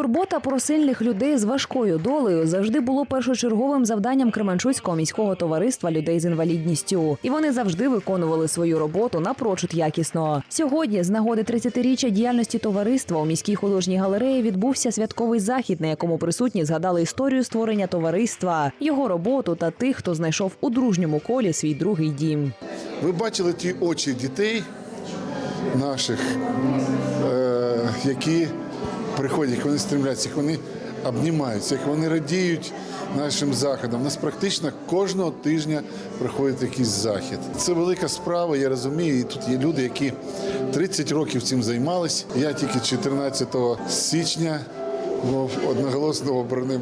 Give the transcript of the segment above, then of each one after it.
Турбота про сильних людей з важкою долею завжди було першочерговим завданням Кременчуцького міського товариства людей з інвалідністю, і вони завжди виконували свою роботу напрочуд якісно. Сьогодні, з нагоди 30-річчя діяльності товариства у міській художній галереї відбувся святковий захід, на якому присутні згадали історію створення товариства, його роботу та тих, хто знайшов у дружньому колі свій другий дім. Ви бачили ті очі дітей наших, е, які приходять, як вони стремляться, як вони обнімаються, як вони радіють нашим заходам. У нас практично кожного тижня проходить якийсь захід. Це велика справа, я розумію. І тут є люди, які 30 років цим займались. Я тільки 14 січня був одноголосно обраний.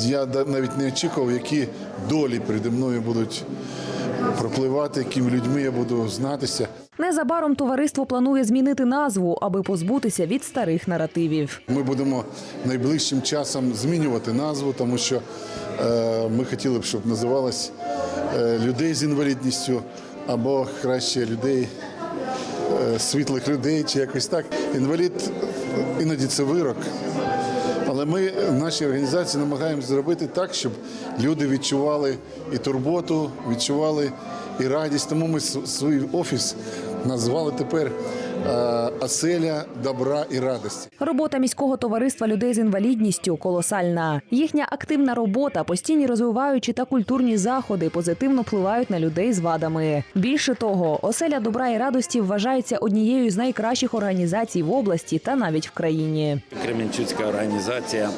Я навіть не очікував, які долі переді мною будуть пропливати, якими людьми я буду знатися. Незабаром товариство планує змінити назву, аби позбутися від старих наративів. Ми будемо найближчим часом змінювати назву, тому що е, ми хотіли б, щоб називалось е, людей з інвалідністю або краще людей, е, світлих людей, чи якось так. Інвалід іноді це вирок. Але ми в нашій організації намагаємося зробити так, щоб люди відчували і турботу, відчували і радість. Тому ми свій офіс назвали тепер оселя добра і радості. Робота міського товариства людей з інвалідністю колосальна. Їхня активна робота, постійні розвиваючі та культурні заходи позитивно впливають на людей з вадами. Більше того, оселя добра і радості вважається однією з найкращих організацій в області та навіть в країні. Кременчуцька організація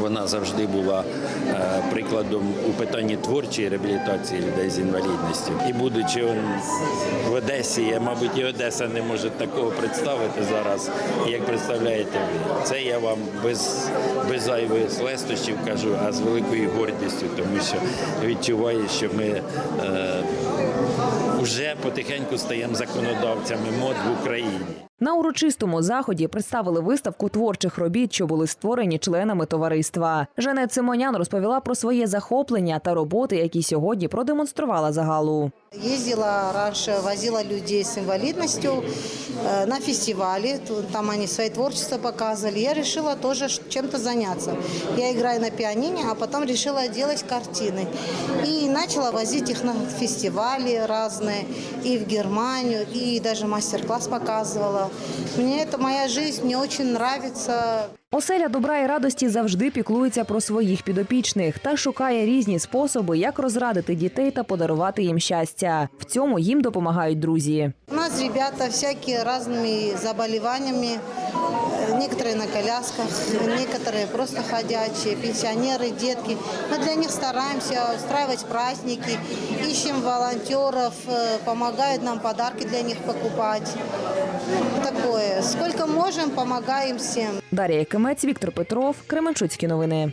вона завжди була е, прикладом у питанні творчої реабілітації людей з інвалідністю. І будучи в Одесі, я, мабуть, і Одеса не може такого представити зараз, як представляєте ви. Це я вам без, без зайвих лестощів кажу, а з великою гордістю, тому що відчуваю, що ми е, вже потихеньку стаємо законодавцями мод в Україні. На урочистому заході представили виставку творчих робіт, що були створені членами товариства. Жанет Симонян розповіла про своє захоплення та роботи, які сьогодні продемонструвала загалу. Ездила раньше, возила людей с инвалидностью э, на фестивали. Ту- Там они свои творчество показывали. Я решила тоже ш- чем-то заняться. Я играю на пианине, а потом решила делать картины. И начала возить их на фестивали разные. И в Германию, и даже мастер-класс показывала. Мне это моя жизнь, мне очень нравится. Оселя добра і радості завжди піклується про своїх підопічних та шукає різні способи, як розрадити дітей та подарувати їм щастя. В цьому їм допомагають друзі. У нас ребята всякие разными заболеваниями, э, некоторые на колясках, некоторые просто ходячие, пенсионеры, детки. Мы для них стараемся устраивать праздники, ищем волонтеров, э, помогают нам подарки для них покупать. Такое. Сколько можем, помогаем всем. Дар'я Кимець, Віктор Петров, Кременчуцькі новини.